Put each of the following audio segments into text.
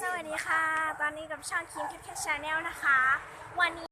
สวัสดีค่ะ ตอนนี้กับช่องคิมแคชแนลนะคะ วันนี้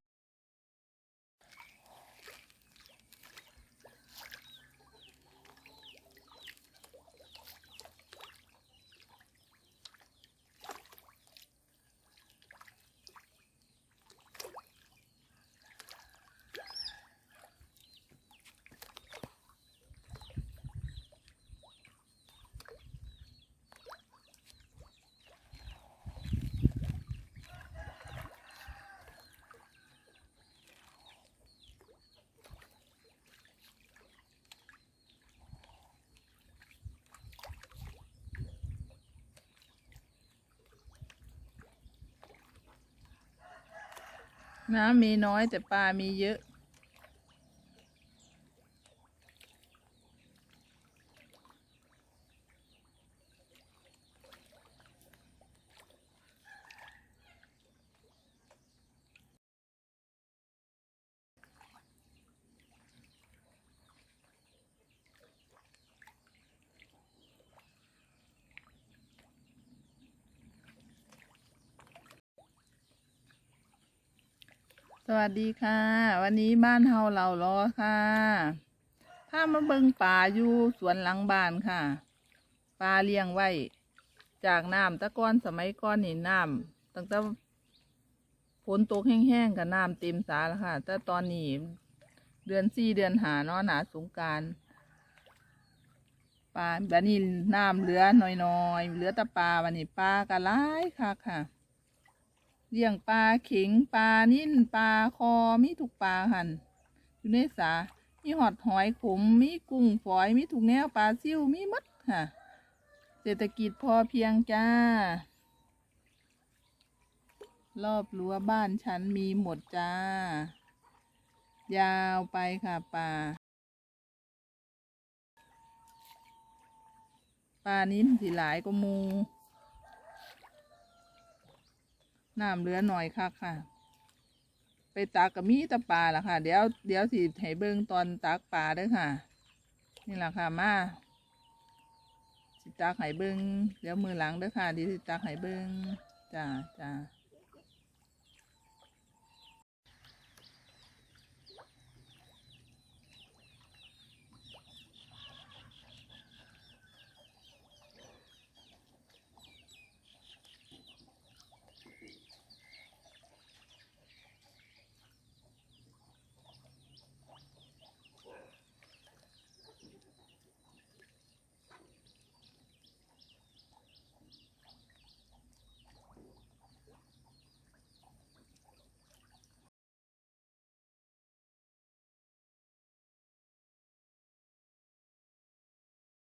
น้ำมีน้อยแต่ปลามีเยอะ สวัสดีค่ะ วันนี้บ้านเฮาเราล้อค่ะพามาเบิงป่าอยู่สวนหลังบ้านค่ะปลาเลี้ยงไว้ จากน้ำตะก้อนสมัยก้อนนี่น้ำตั้งแต่ฝนตกแห้งๆกับน้ำเต็มสาแล้วค่ะ แต่ตอนนี้เดือนสี่เดือนหาเนาะหนาสงการปลาแบบนี้น้ำเหลือน้อยๆเหลือแต่ปลาวันนี้ปลากระไรค่ะค่ะ เลี้ยงปลาเข็งปลานิ่นปลาคอมีทุกปลาหันอยู่ในสามีหอดหอยขมมีกุ้งฝอยมีทุกแนวปลาซิ่วมีหมดค่ะ เศรษฐกิจพอเพียงจ้า รอบรั้วบ้านฉันมีหมดจ้า ยาวไปค่ะปลาปลานิ้นสิหลายก็มู น้ำเหลือหน่อยค่ะค่ะ ไปตักกับมีตะปลาล่ะค่ะ เดี๋ยวเดี๋ยวสิให้เบิ่งตอนตักปลาด้วยค่ะ นี่แหละค่ะมาสิตักไห้เบิ่งเดี๋ยวมือหลังด้วยค่ะดีสิตักไห้เบิ่งจ้าจ้า